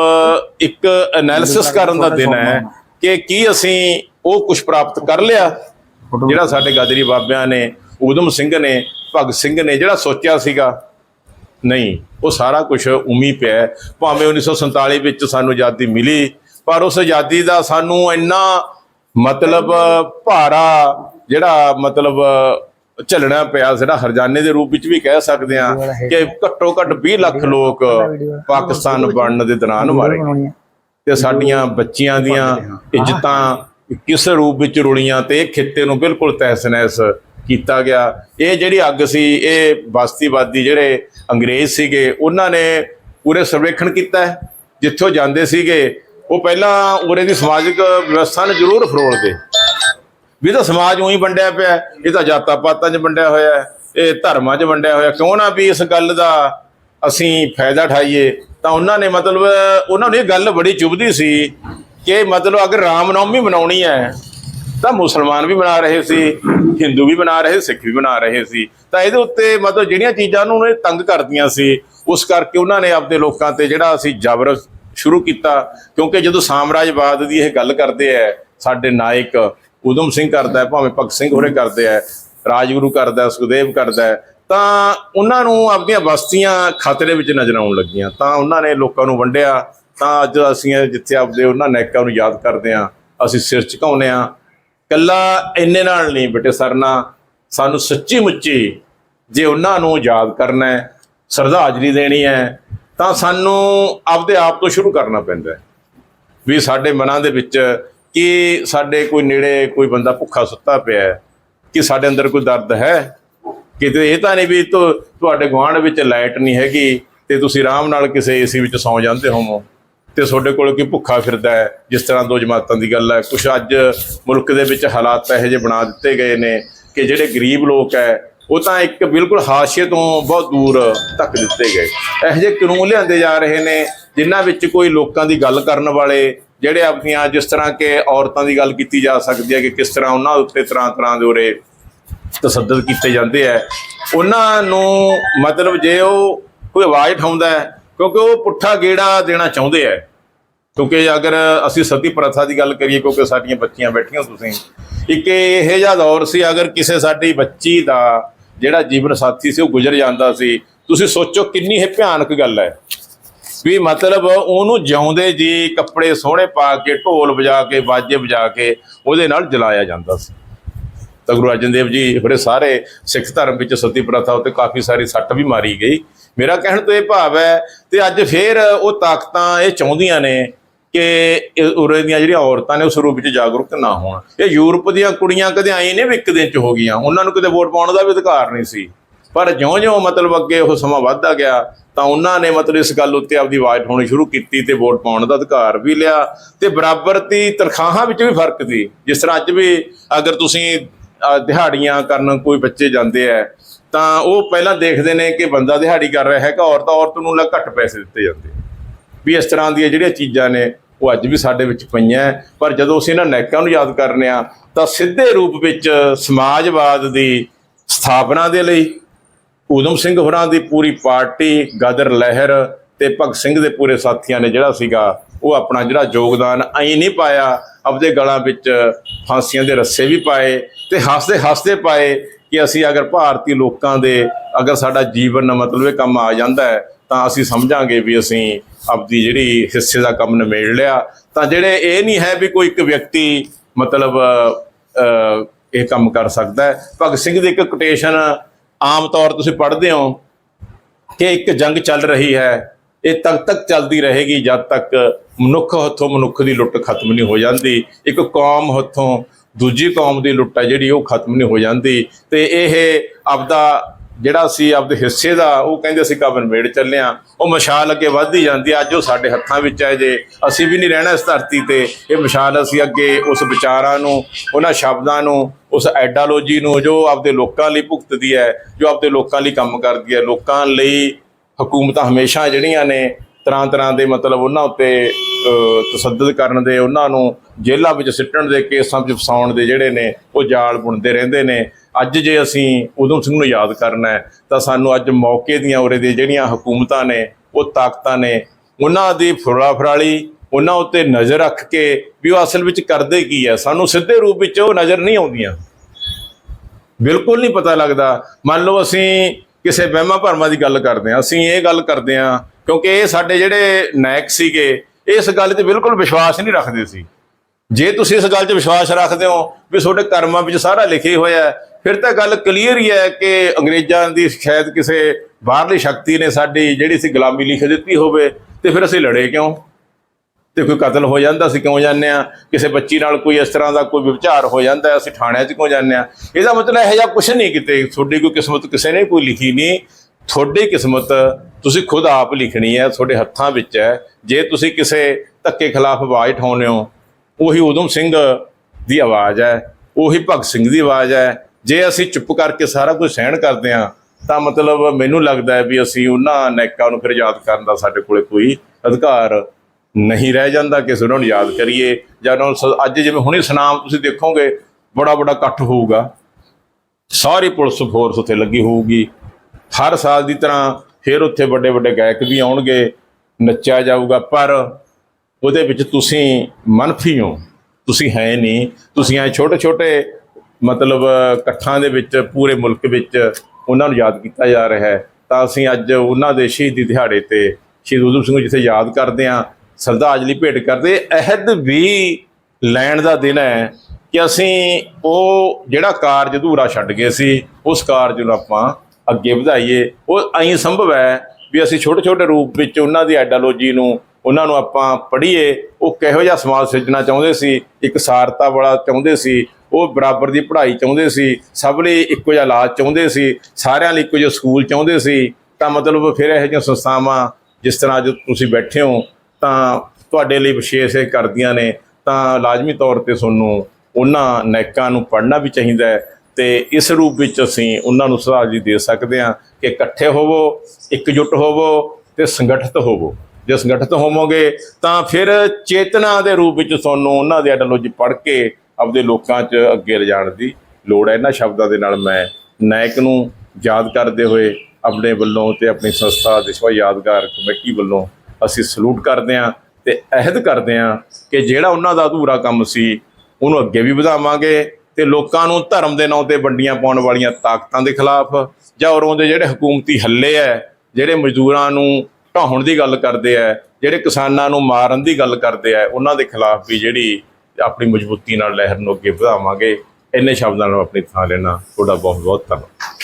ਇੱਕ ਐਨਾਲਿਸਿਸ ਕਰਨ ਦਾ ਦਿਨ ਹੈ ਕਿ ਕੀ ਅਸੀਂ ਉਹ ਕੁਝ ਪ੍ਰਾਪਤ ਕਰ ਲਿਆ, ਜਿਹੜਾ ਸਾਡੇ ਗਾਦਰੀ ਬਾਬਿਆਂ ਨੇ, ਊਧਮ ਸਿੰਘ ਨੇ, ਭਗਤ ਸਿੰਘ ਨੇ ਜਿਹੜਾ ਸੋਚਿਆ ਸੀਗਾ ਨਹੀਂ, ਉਹ ਸਾਰਾ ਕੁਝ ਉਮੀ ਪਿਆ ਹੈ। ਭਾਵੇਂ 1947 ਵਿੱਚ ਸਾਨੂੰ ਆਜ਼ਾਦੀ ਮਿਲੀ, ਪਰ ਉਸ ਆਜ਼ਾਦੀ ਦਾ ਸਾਨੂੰ ਇੰਨਾ ਮਤਲਬ ਭਾਰਾ, ਜਿਹੜਾ ਮਤਲਬ ਝੱਲਣਾ ਪਿਆ ਜਿਹੜਾ ਹਰਜਾਨੇ ਦੇ ਰੂਪ ਵਿੱਚ ਵੀ ਕਹਿ ਸਕਦੇ ਹਾਂ ਕਿ ਘੱਟੋ ਘੱਟ 20 ਲੱਖ ਲੋਕ ਪਾਕਿਸਤਾਨ ਬਣਨ ਦੇ ਦੌਰਾਨ ਮਾਰੇ। ਤੇ ਸਾਡੀਆਂ ਬੱਚੀਆਂ ਦੀਆਂ ਇੱਜ਼ਤਾਂ ਕਿਸ ਰੂਪ ਵਿੱਚ ਰੁਲੀਆਂ ਤੇ ਇਹ ਖਿੱਤੇ ਨੂੰ ਬਿਲਕੁਲ ਤਹਿਸ ਨਹਿਸ ਕੀਤਾ ਗਿਆ। ਇਹ ਜਿਹੜੀ ਅੱਗ ਸੀ ਇਹ ਬਸਤੀਵਾਦੀ ਜਿਹੜੇ ਅੰਗਰੇਜ਼ ਸੀਗੇ ਉਹਨਾਂ ਨੇ ਪੂਰੇ ਸਰਵੇਖਣ ਕੀਤਾ ਜਿੱਥੋਂ ਜਾਂਦੇ ਸੀਗੇ ਉਹ ਪਹਿਲਾਂ ਉਰੇ ਦੀ ਸਮਾਜਿਕ ਵਿਵਸਥਾ ਨੂੰ ਜ਼ਰੂਰ ਫਰੋਲਦੇ। ਵੀ ਤਾਂ ਸਮਾਜ ਉਹੀ ਵੰਡਿਆ ਪਿਆ ਇਹ ਤਾਂ ਜਾਤਾਂ ਪਾਤਾਂ 'ਚ ਵੰਡਿਆ ਹੋਇਆ ਹੈ, ਇਹ ਧਰਮਾਂ 'ਚ ਵੰਡਿਆ ਹੋਇਆ ਕਿਉਂ ਨਾ ਵੀ ਇਸ ਗੱਲ ਦਾ ਅਸੀਂ ਫਾਇਦਾ ਉਠਾਈਏ? ਤਾਂ ਉਹਨਾਂ ਨੇ ਮਤਲਬ ਉਹਨਾਂ ਨੂੰ ਇਹ ਗੱਲ ਬੜੀ ਚੁਭਦੀ ਸੀ ਕਿ ਮਤਲਬ ਅਗਰ ਰਾਮਨੌਮੀ ਮਨਾਉਣੀ ਹੈ ਤਾਂ ਮੁਸਲਮਾਨ ਵੀ ਬਣਾ ਰਹੇ ਸੀ ਹਿੰਦੂ ਵੀ ਬਣਾ ਰਹੇ ਸਿੱਖ ਵੀ ਬਣਾ ਰਹੇ ਸੀ। ਤਾਂ ਇਹਦੇ ਉੱਤੇ ਮਤਲਬ ਜਿਹੜੀਆਂ ਚੀਜ਼ਾਂ ਨੂੰ ਇਹ ਤੰਗ ਕਰਦੀਆਂ ਸੀ ਉਸ ਕਰਕੇ ਉਹਨਾਂ ਨੇ ਆਪਦੇ ਲੋਕਾਂ ਤੇ ਜਿਹੜਾ ਅਸੀਂ ਜ਼ਬਰ ਸ਼ੁਰੂ ਕੀਤਾ। ਕਿਉਂਕਿ ਜਦੋਂ ਸਾਮਰਾਜਵਾਦ ਦੀ ਇਹ ਗੱਲ ਕਰਦੇ ਆ ਸਾਡੇ ਨਾਇਕ ਉਦਮ ਸਿੰਘ ਕਰਦਾ ਭਾਵੇਂ ਭਗਤ ਸਿੰਘ ਹੋਰੇ ਕਰਦੇ ਆ ਰਾਜਗੁਰੂ ਕਰਦਾ ਸੁਖਦੇਵ ਕਰਦਾ ਤਾਂ ਉਹਨਾਂ ਨੂੰ ਆਪਣੀਆਂ ਬਸਤੀਆਂ ਖਤਰੇ ਵਿੱਚ ਨਜ਼ਰ ਆਉਣ ਲੱਗੀਆਂ। ਤਾਂ ਉਹਨਾਂ ਨੇ ਲੋਕਾਂ ਨੂੰ ਵੰਡਿਆ। ਤਾਂ ਅੱਜ ਅਸੀਂ ਜਿੱਥੇ ਆਪਦੇ ਉਹਨਾਂ ਨੈਕਾਂ ਨੂੰ ਯਾਦ ਕਰਦੇ ਆ ਅਸੀਂ ਸਿਰ ਝੁਕਾਉਂਦੇ ਆ ਕੱਲਾ ਇੰਨੇ ਨਾਲ ਨਹੀਂ ਬੇਟੇ ਸਰਨਾ, ਸਾਨੂੰ ਸੱਚੀ ਮੁੱਚੀ ਜੇ ਉਹਨਾਂ ਨੂੰ ਯਾਦ ਕਰਨਾ ਹੈ, ਸ਼ਰਧਾਂਜਲੀ ਦੇਣੀ ਹੈ, ਤਾਂ ਸਾਨੂੰ ਆਪਦੇ ਆਪ ਤੋਂ ਸ਼ੁਰੂ ਕਰਨਾ ਪੈਂਦਾ ਵੀ ਸਾਡੇ ਮਨਾਂ ਦੇ ਵਿੱਚ ਕਿ ਸਾਡੇ ਕੋਈ ਨੇੜੇ ਕੋਈ ਬੰਦਾ ਭੁੱਖਾ ਸੁੱਤਾ ਪਿਆ ਹੈ, ਕਿ ਸਾਡੇ ਅੰਦਰ ਕੋਈ ਦਰਦ ਹੈ? ਕਿਤੇ ਇਹ ਤਾਂ ਨਹੀਂ ਵੀ ਤੁਹਾਡੇ ਗੁਆਂਢ ਵਿੱਚ ਲਾਈਟ ਨਹੀਂ ਹੈਗੀ ਤੇ ਤੁਸੀਂ ਆਰਾਮ ਨਾਲ ਕਿਸੇ ਏਸੀ ਵਿੱਚ ਸੌਂ ਜਾਂਦੇ ਹੋਵੋ ਤੇ ਤੁਹਾਡੇ ਕੋਲ ਕੋਈ ਭੁੱਖਾ ਫਿਰਦਾ ਹੈ, ਜਿਸ ਤਰ੍ਹਾਂ ਦੋ ਜਮਾਤਾਂ ਦੀ ਗੱਲ ਹੈ। ਕੁਝ ਅੱਜ ਮੁਲਕ ਦੇ ਵਿੱਚ ਹਾਲਾਤ ਇਹੋ ਜਿਹੇ ਬਣਾ ਦਿੱਤੇ ਗਏ ਨੇ ਕਿ ਜਿਹੜੇ ਗਰੀਬ ਲੋਕ ਹੈ, ਉਹ ਤਾਂ ਇੱਕ ਬਿਲਕੁਲ ਹਾਸ਼ੀਏ ਤੋਂ ਬਹੁਤ ਦੂਰ ਤੱਕ ਦਿੱਤੇ ਗਏ। ਇਹੋ ਜਿਹੇ ਕਾਨੂੰਨ ਲਿਆਂਦੇ ਜਾ ਰਹੇ ਨੇ, ਜਿਨ੍ਹਾਂ ਵਿੱਚ ਕੋਈ ਲੋਕਾਂ ਦੀ ਗੱਲ ਕਰਨ ਵਾਲੇ ਜਿਹੜੇ ਆਪਣੀਆਂ ਜਿਸ ਤਰ੍ਹਾਂ ਕਿ ਔਰਤਾਂ ਦੀ ਗੱਲ ਕੀਤੀ ਜਾ ਸਕਦੀ ਹੈ ਕਿ ਕਿਸ ਤਰ੍ਹਾਂ ਉਹਨਾਂ ਉੱਤੇ ਤਰ੍ਹਾਂ ਤਰ੍ਹਾਂ ਦੇ ਉਰੇ ਤਸੱਦਦ ਕੀਤੇ ਜਾਂਦੇ ਆ, ਉਹਨਾਂ ਨੂੰ ਮਤਲਬ ਜੇ ਉਹ ਕੋਈ ਆਵਾਜ਼ ਉਠਾਉਂਦਾ ਹੈ, ਕਿਉਂਕਿ ਉਹ ਪੁੱਠਾ ਗੇੜਾ ਦੇਣਾ ਚਾਹੁੰਦੇ ਆ। ਕਿਉਂਕਿ ਅਗਰ ਅਸੀਂ ਸਤੀ ਪ੍ਰਥਾ ਦੀ ਗੱਲ ਕਰੀਏ, ਕਿਉਂਕਿ ਸਾਡੀਆਂ ਬੱਚੀਆਂ ਬੈਠੀਆਂ ਤੁਸੀਂ, ਇੱਕ ਇਹ ਜਿਹਾ ਦੌਰ ਸੀ, ਅਗਰ ਕਿਸੇ ਸਾਡੀ ਬੱਚੀ ਦਾ ਜਿਹੜਾ ਜੀਵਨ ਸਾਥੀ ਸੀ, ਉਹ ਗੁਜ਼ਰ ਜਾਂਦਾ ਸੀ, ਤੁਸੀਂ ਸੋਚੋ ਕਿੰਨੀ ਇਹ ਭਿਆਨਕ ਗੱਲ ਹੈ। ਵੀ ਮਤਲਬ ਉਹਨੂੰ ਜਿਉਂਦੇ ਜੀ, ਕੱਪੜੇ ਸੋਹਣੇ ਪਾ ਕੇ, ਢੋਲ ਵਜਾ ਕੇ, ਬਾਜੇ ਵਜਾ ਕੇ ਉਹਦੇ ਨਾਲ ਜਲਾਇਆ ਜਾਂਦਾ ਸੀ। ਤਾਂ ਗੁਰੂ ਅਰਜਨ ਦੇਵ ਜੀ ਬੜੇ ਸਾਰੇ ਸਿੱਖ ਧਰਮ ਵਿੱਚ ਸਤੀ ਪ੍ਰਥਾ ਉੱਤੇ ਕਾਫੀ ਸਾਰੀ ਸੱਟ ਵੀ ਮਾਰੀ ਗਈ। ਮੇਰਾ ਕਹਿਣ ਤੋਂ ਇਹ ਭਾਵ ਹੈ ਤੇ ਅੱਜ ਫੇਰ ਉਹ ਤਾਕਤਾਂ ਇਹ ਚਾਹੁੰਦੀਆਂ ਨੇ ਕਿ ਉਰੇ ਦੀਆਂ ਜਿਹੜੀਆਂ ਔਰਤਾਂ ਨੇ, ਉਸ ਰੂਪ ਵਿੱਚ ਜਾਗਰੂਕ ਨਾ ਹੋਣ। ਇਹ ਯੂਰਪ ਦੀਆਂ ਕੁੜੀਆਂ ਕਦੇ ਆਈ ਨੇ ਵੀ ਇੱਕ ਦਿਨ ਚ ਹੋ ਗਈਆਂ। ਉਹਨਾਂ ਨੂੰ ਕਿਤੇ ਵੋਟ ਪਾਉਣ ਦਾ ਵੀ ਅਧਿਕਾਰ ਨਹੀਂ ਸੀ। ਪਰ ਜਿਉਂ-ਜਿਉਂ ਮਤਲਬ ਅੱਗੇ ਉਹ ਸਮਾਂ ਵੱਧਦਾ ਗਿਆ, ਤਾਂ ਉਹਨਾਂ ਨੇ ਮਤਲਬ ਇਸ ਗੱਲ ਉੱਤੇ ਆਪਦੀ ਆਵਾਜ਼ ਉਠਾਉਣੀ ਸ਼ੁਰੂ ਕੀਤੀ ਤੇ ਵੋਟ ਪਾਉਣ ਦਾ ਅਧਿਕਾਰ ਵੀ ਲਿਆ ਤੇ ਬਰਾਬਰ ਦੀ ਤਨਖਾਹਾਂ ਵਿੱਚ ਵੀ ਫ਼ਰਕ ਸੀ ਜਿਸ ਤਰ੍ਹਾਂ ਅੱਜ ਵੀ ਅਗਰ ਤੁਸੀਂ ਦਿਹਾੜੀਆਂ ਕਰਨ ਕੋਈ ਬੱਚੇ ਜਾਂਦੇ ਆ, ਤਾਂ ਉਹ ਪਹਿਲਾਂ ਦੇਖਦੇ ਨੇ ਕਿ ਬੰਦਾ ਦਿਹਾੜੀ ਕਰ ਰਿਹਾ ਹੈ ਕਿ ਔਰਤ ਔਰਤ ਨੂੰ ਲਾ ਘੱਟ ਪੈਸੇ ਦਿੱਤੇ ਜਾਂਦੇ ਵੀ ਇਸ ਤਰ੍ਹਾਂ ਦੀਆਂ ਜਿਹੜੀਆਂ ਚੀਜ਼ਾਂ ਨੇ, ਉਹ ਅੱਜ ਵੀ ਸਾਡੇ ਵਿੱਚ ਪਈਆਂ ਹੈ। ਪਰ ਜਦੋਂ ਅਸੀਂ ਇਹਨਾਂ ਨੈਕਾਂ ਨੂੰ ਯਾਦ ਕਰਨੇ ਆ ਤਾਂ ਸਿੱਧੇ ਰੂਪ ਵਿੱਚ ਸਮਾਜਵਾਦ ਦੀ ਸਥਾਪਨਾ ਦੇ ਲਈ ਊਧਮ ਸਿੰਘ ਹੋਰਾਂ ਦੀ ਪੂਰੀ ਪਾਰਟੀ, ਗਦਰ ਲਹਿਰ ਤੇ ਭਗਤ ਸਿੰਘ ਦੇ ਪੂਰੇ ਸਾਥੀਆਂ ਨੇ ਜਿਹੜਾ ਸੀਗਾ ਉਹ ਆਪਣਾ ਜਿਹੜਾ ਯੋਗਦਾਨ ਐਂ ਨਹੀਂ ਪਾਇਆ, ਆਪਦੇ ਗਲਾਂ ਵਿੱਚ ਫਾਂਸੀਆਂ ਦੇ ਰੱਸੇ ਵੀ ਪਾਏ ਤੇ ਹੱਸਦੇ ਹੱਸਦੇ ਪਾਏ ਕਿ ਅਸੀਂ ਅਗਰ ਭਾਰਤੀ ਲੋਕਾਂ ਦੇ ਅਗਰ ਸਾਡਾ ਜੀਵਨ ਮਤਲਬ ਇਹ ਕੰਮ ਆ ਜਾਂਦਾ ਹੈ, ਤਾਂ ਅਸੀਂ ਸਮਝਾਂਗੇ ਵੀ ਅਸੀਂ ਆਪਦੀ ਜਿਹੜੀ ਹਿੱਸੇ ਦਾ ਕੰਮ ਨਿਮੇੜ ਲਿਆ। ਤਾਂ ਜਿਹੜੇ ਇਹ ਨਹੀਂ ਹੈ ਵੀ ਕੋਈ ਇੱਕ ਵਿਅਕਤੀ ਮਤਲਬ ਇਹ ਕੰਮ ਕਰ ਸਕਦਾ ਹੈ। ਭਗਤ ਸਿੰਘ ਦੀ ਇੱਕ ਕੋਟੇਸ਼ਨ ਆਮ ਤੌਰ ਤੁਸੀਂ ਪੜ੍ਹਦੇ ਹੋ ਕਿ ਇੱਕ ਜੰਗ ਚੱਲ ਰਹੀ ਹੈ, ਇਹ ਤਦ ਤੱਕ ਚੱਲਦੀ ਰਹੇਗੀ ਜਦ ਤੱਕ ਮਨੁੱਖ ਹੱਥੋਂ ਮਨੁੱਖ ਦੀ ਲੁੱਟ ਖਤਮ ਨਹੀਂ ਹੋ ਜਾਂਦੀ। ਇੱਕ ਕੌਮ ਹੱਥੋਂ ਦੂਜੀ ਕੌਮ ਦੀ ਲੁੱਟ ਹੈ ਜਿਹੜੀ ਉਹ ਖਤਮ ਨਹੀਂ ਹੋ ਜਾਂਦੀ। ਤੇ ਇਹ ਆਪਦਾ ਜਿਹੜਾ ਅਸੀਂ ਆਪਦੇ ਹਿੱਸੇ ਦਾ ਉਹ ਕਹਿੰਦੇ ਅਸੀਂ ਕਬਨ ਮੇੜ ਚੱਲਿਆ ਉਹ ਮਸ਼ਾਲ ਅੱਗੇ ਵੱਧਦੀ ਜਾਂਦੀ ਹੈ। ਅੱਜ ਉਹ ਸਾਡੇ ਹੱਥਾਂ ਵਿੱਚ ਹੈ ਜੇ। ਅਸੀਂ ਵੀ ਨਹੀਂ ਰਹਿਣਾ ਇਸ ਧਰਤੀ ਤੇ। ਇਹ ਮਸ਼ਾਲ ਅਸੀਂ ਅੱਗੇ ਉਸ ਵਿਚਾਰਾਂ ਨੂੰ ਉਹਨਾਂ ਸ਼ਬਦਾਂ ਨੂੰ ਉਸ ਆਈਡੀਓਲੋਜੀ ਨੂੰ ਜੋ ਆਪਦੇ ਲੋਕਾਂ ਲਈ ਭੁਗਤਦੀ ਹੈ ਜੋ ਆਪਦੇ ਲੋਕਾਂ ਲਈ ਕੰਮ ਕਰਦੀ ਹੈ। ਲੋਕਾਂ ਲਈ ਹਕੂਮਤਾਂ ਹਮੇਸ਼ਾ ਜਿਹੜੀਆਂ ਨੇ ਤਰ੍ਹਾਂ ਤਰ੍ਹਾਂ ਦੇ ਮਤਲਬ ਉਹਨਾਂ ਉੱਤੇ ਅਹ, ਤਸੱਦਦ ਕਰਨ ਦੇ ਉਹਨਾਂ ਨੂੰ ਜੇਲ੍ਹਾਂ ਵਿੱਚ ਸਿੱਟਣ ਦੇ ਕੇਸਾਂ ਵਿੱਚ ਫਸਾਉਣ ਦੇ ਜਿਹੜੇ ਨੇ ਉਹ ਜਾਲ ਬੁਣਦੇ ਰਹਿੰਦੇ ਨੇ। ਅੱਜ ਜੇ ਅਸੀਂ ਉਦੋਂ ਸਿੰਘ ਨੂੰ ਯਾਦ ਕਰਨਾ ਹੈ, ਤਾਂ ਸਾਨੂੰ ਅੱਜ ਮੌਕੇ ਦੀਆਂ ਉਰੇ ਦੇ ਜਿਹੜੀਆਂ ਹਕੂਮਤਾਂ ਨੇ, ਉਹ ਤਾਕਤਾਂ ਨੇ, ਉਹਨਾਂ ਦੀ ਫੁਰਾ ਫਰਾਲੀ, ਉਹਨਾਂ ਉੱਤੇ ਨਜ਼ਰ ਰੱਖ ਕੇ ਵੀ ਉਹ ਅਸਲ ਵਿੱਚ ਕਰਦੇ ਕੀ ਹੈ? ਸਾਨੂੰ ਸਿੱਧੇ ਰੂਪ ਵਿੱਚ ਉਹ ਨਜ਼ਰ ਨਹੀਂ ਆਉਂਦੀਆਂ। ਬਿਲਕੁਲ ਨਹੀਂ ਪਤਾ ਲੱਗਦਾ। ਮੰਨ ਲਓ ਅਸੀਂ ਕਿਸੇ ਵਹਿਮਾਂ ਭਰਮਾਂ ਦੀ ਗੱਲ ਕਰਦੇ ਹਾਂ, ਅਸੀਂ ਇਹ ਗੱਲ ਕਰਦੇ ਹਾਂ, ਕਿਉਂਕਿ ਇਹ ਸਾਡੇ ਜਿਹੜੇ ਨਾਇਕ ਸੀਗੇ, ਇਸ ਗੱਲ ਤੇ ਬਿਲਕੁਲ ਵਿਸ਼ਵਾਸ ਨਹੀਂ ਰੱਖਦੇ ਸੀ। ਜੇ ਤੁਸੀਂ ਇਸ ਗੱਲ 'ਚ ਵਿਸ਼ਵਾਸ ਰੱਖਦੇ ਹੋ ਵੀ ਤੁਹਾਡੇ ਕਰਮਾਂ ਵਿੱਚ ਸਾਰਾ ਲਿਖਿਆ ਹੋਇਆ ਫਿਰ ਤਾਂ ਗੱਲ ਕਲੀਅਰ ਹੀ ਹੈ ਕਿ ਅੰਗਰੇਜ਼ਾਂ ਦੀ ਸ਼ਾਇਦ ਕਿਸੇ ਬਾਹਰਲੀ ਸ਼ਕਤੀ ਨੇ ਸਾਡੀ ਜਿਹੜੀ ਸੀ ਗੁਲਾਮੀ ਲਿਖ ਦਿੱਤੀ ਹੋਵੇ, ਤੇ ਫਿਰ ਅਸੀਂ ਲੜੇ ਕਿਉਂ? ਤੇ ਕੋਈ ਕਤਲ ਹੋ ਜਾਂਦਾ, ਅਸੀਂ ਕਿਉਂ ਜਾਂਦੇ ਆ ਕਿਸੇ ਬੱਚੀ ਨਾਲ ਕੋਈ ਇਸ ਤਰ੍ਹਾਂ ਦਾ ਕੋਈ ਵਿਚਾਰ ਹੋ ਜਾਂਦਾ ਅਸੀਂ ਥਾਣਿਆਂ 'ਚ ਕਿਉਂ ਜਾਂਦੇ ਆ ਇਹਦਾ ਮਤਲਬ ਇਹ ਜਿਹਾ ਕੁਝ ਨਹੀਂ ਕਿਤੇ, ਤੁਹਾਡੀ ਕੋਈ ਕਿਸਮਤ ਕਿਸੇ ਨੇ ਕੋਈ ਲਿਖੀ ਨਹੀਂ। ਤੁਹਾਡੀ ਕਿਸਮਤ ਤੁਸੀਂ ਖੁਦ ਆਪ ਲਿਖਣੀ ਹੈ, ਤੁਹਾਡੇ ਹੱਥਾਂ ਵਿੱਚ ਹੈ। ਜੇ ਤੁਸੀਂ ਕਿਸੇ ਧੱਕੇ ਖਿਲਾਫ ਆਵਾਜ਼ ਉਠਾਉਂਦੇ ਹੋ, ਉਹੀ ਉਦਮ ਸਿੰਘ ਦੀ ਆਵਾਜ਼ ਹੈ, ਉਹੀ ਭਗਤ ਸਿੰਘ ਦੀ ਆਵਾਜ਼ ਹੈ ਜੇ ਅਸੀਂ ਚੁੱਪ ਕਰਕੇ ਸਾਰਾ ਕੁਝ ਸਹਿਣ ਕਰਦੇ ਹਾਂ, ਤਾਂ ਮਤਲਬ ਮੈਨੂੰ ਲੱਗਦਾ ਹੈ ਵੀ ਅਸੀਂ ਉਹਨਾਂ ਨੈਕਾਂ ਨੂੰ ਫਿਰ ਯਾਦ ਕਰਨ ਦਾ ਸਾਡੇ ਕੋਲੇ ਕੋਈ ਅਧਿਕਾਰ ਨਹੀਂ ਰਹਿ ਜਾਂਦਾ ਕਿ ਅਸੀਂ ਉਹਨਾਂ ਨੂੰ ਯਾਦ ਕਰੀਏ। ਜਾਂ ਉਹਨਾਂ ਨੂੰ ਸ- ਅੱਜ ਜਿਵੇਂ ਹੁਣੇ ਸੁਨਾਮ ਤੁਸੀਂ ਦੇਖੋਗੇ, ਬੜਾ ਬੜਾ ਇਕੱਠ ਹੋਊਗਾ। ਸਾਰੀ ਪੁਲਿਸ ਫੋਰਸ ਉੱਥੇ ਲੱਗੀ ਹੋਊਗੀ। ਹਰ ਸਾਲ ਦੀ ਤਰ੍ਹਾਂ ਫਿਰ ਉੱਥੇ ਵੱਡੇ ਵੱਡੇ ਗਾਇਕ ਵੀ ਆਉਣਗੇ, ਨੱਚਿਆ ਜਾਊਗਾ, ਪਰ ਉਹਦੇ ਵਿੱਚ ਤੁਸੀਂ ਮਨਫੀ ਹੋ। ਤੁਸੀਂ ਹੈ ਨਹੀਂ। ਤੁਸੀਂ ਐ ਛੋਟੇ ਛੋਟੇ ਮਤਲਬ, ਇਕੱਠਾਂ ਦੇ ਵਿੱਚ, ਪੂਰੇ ਮੁਲਕ ਵਿੱਚ ਉਹਨਾਂ ਨੂੰ ਯਾਦ ਕੀਤਾ ਜਾ ਰਿਹਾ ਹੈ। ਤਾਂ ਅਸੀਂ ਅੱਜ ਉਹਨਾਂ ਦੇ ਸ਼ਹੀਦੀ ਦਿਹਾੜੇ ਤੇ ਸ਼ਹੀਦ ਊਧਮ ਸਿੰਘ ਜਿੱਥੇ ਯਾਦ ਕਰਦੇ ਹਾਂ ਸ਼ਰਧਾਂਜਲੀ ਭੇਟ ਕਰਦੇ, ਅਹਿਦ ਵੀ ਲੈਣ ਦਾ ਦਿਨ ਹੈ ਕਿ ਅਸੀਂ ਉਹ ਜਿਹੜਾ ਕਾਰਜ ਅਧੂਰਾ ਛੱਡ ਗਏ ਸੀ, ਉਸ ਕਾਰਜ ਨੂੰ ਆਪਾਂ ਅੱਗੇ ਵਧਾਈਏ। ਉਹ ਐਂ ਸੰਭਵ ਹੈ ਵੀ ਅਸੀਂ ਛੋਟੇ ਛੋਟੇ ਰੂਪ ਵਿੱਚ ਉਹਨਾਂ ਦੀ ਆਈਡੀਓਲੋਜੀ ਨੂੰ, ਉਹਨਾਂ ਨੂੰ ਆਪਾਂ ਪੜ੍ਹੀਏ। ਉਹ ਕਿਹੋ ਜਿਹਾ ਸਮਾਜ ਸਿਰਜਣਾ ਚਾਹੁੰਦੇ ਸੀ, ਇੱਕ ਸਾਰਤਾ ਵਾਲਾ ਚਾਹੁੰਦੇ ਸੀ ਉਹ ਬਰਾਬਰ ਦੀ ਪੜ੍ਹਾਈ ਚਾਹੁੰਦੇ ਸੀ, ਸਭ ਲਈ ਇੱਕੋ ਜਿਹਾ ਇਲਾਜ ਚਾਹੁੰਦੇ ਸੀ, ਸਾਰਿਆਂ ਲਈ ਇੱਕੋ ਜਿਹਾ ਸਕੂਲ ਚਾਹੁੰਦੇ ਸੀ, ਤਾਂ ਮਤਲਬ ਫਿਰ ਇਹੋ ਜਿਹੀਆਂ ਸੰਸਥਾਵਾਂ ਜਿਸ ਤਰ੍ਹਾਂ ਅੱਜ ਤੁਸੀਂ ਬੈਠੇ ਹੋ, ਤਾਂ ਤੁਹਾਡੇ ਲਈ ਵਿਸ਼ੇਸ਼ ਇਹ ਕਰਦੀਆਂ ਨੇ, ਤਾਂ ਲਾਜ਼ਮੀ ਤੌਰ ਤੇ ਤੁਹਾਨੂੰ ਉਹਨਾਂ ਨੈਕਾਂ ਨੂੰ ਪੜ੍ਹਨਾ ਵੀ ਚਾਹੀਦਾ ਹੈ ਤੇ ਇਸ ਰੂਪ ਵਿੱਚ ਅਸੀਂ ਉਹਨਾਂ ਨੂੰ ਸ਼ਰਧਾਂਜਲੀ ਦੇ ਸਕਦੇ ਹਾਂ ਕਿ ਇਕੱਠੇ ਹੋਵੋ, ਇਕਜੁੱਟ ਹੋਵੋ ਤੇ ਸੰਗਠਿਤ ਹੋਵੋ। ਜੇ ਸੰਗਠਿਤ ਹੋਵੋਗੇ ਤਾਂ ਫਿਰ ਚੇਤਨਾ ਦੇ ਰੂਪ ਵਿੱਚ ਤੁਹਾਨੂੰ ਉਹਨਾਂ ਦੇ ਆਈਡੀਓਲੋਜੀ ਪੜ੍ਹ ਕੇ ਆਪਦੇ ਲੋਕਾਂ 'ਚ ਅੱਗੇ ਲਿਜਾਣ ਦੀ ਲੋੜ ਹੈ। ਇਹਨਾਂ ਸ਼ਬਦਾਂ ਦੇ ਨਾਲ ਮੈਂ ਨਾਇਕ ਨੂੰ ਯਾਦ ਕਰਦੇ ਹੋਏ ਆਪਣੇ ਵੱਲੋਂ ਤੇ ਆਪਣੀ ਸੰਸਥਾ ਵਿਸ਼ਵਾ ਯਾਦਗਾਰ ਕਮੇਟੀ ਵੱਲੋਂ ਅਸੀਂ ਸਲੂਟ ਕਰਦੇ ਹਾਂ ਤੇ ਅਹਿਦ ਕਰਦੇ ਹਾਂ ਕਿ ਜਿਹੜਾ ਉਹਨਾਂ ਦਾ ਅਧੂਰਾ ਕੰਮ ਸੀ, ਉਹਨੂੰ ਅੱਗੇ ਵੀ ਵਧਾਵਾਂਗੇ ਤੇ ਲੋਕਾਂ ਨੂੰ ਧਰਮ ਦੇ ਨਾਂ ਤੇ ਵੰਡੀਆਂ ਪਾਉਣ ਵਾਲੀਆਂ ਤਾਕਤਾਂ ਦੇ ਖਿਲਾਫ ਜਾਂ ਉਰੋਂ ਦੇ ਜਿਹੜੇ ਹਕੂਮਤੀ ਹੱਲੇ ਐ ਜਿਹੜੇ ਮਜ਼ਦੂਰਾਂ ਨੂੰ ਢਾਹੁਣ ਦੀ ਗੱਲ ਕਰਦੇ ਐ ਜਿਹੜੇ ਕਿਸਾਨਾਂ ਨੂੰ ਮਾਰਨ ਦੀ ਗੱਲ ਕਰਦੇ ਐ ਉਹਨਾਂ ਦੇ ਖਿਲਾਫ ਵੀ ਜਿਹੜੀ ਆਪਣੀ ਮਜ਼ਬੂਤੀ ਨਾਲ ਲਹਿਰ ਨੂੰ ਅੱਗੇ ਵਧਾਵਾਂਗੇ। ਇੰਨੇ ਸ਼ਬਦਾਂ ਨਾਲ ਆਪਣੀ ਥਾਂ ਲੈਣਾ ਤੁਹਾਡਾ ਬਹੁਤ ਬਹੁਤ ਧੰਨਵਾਦ।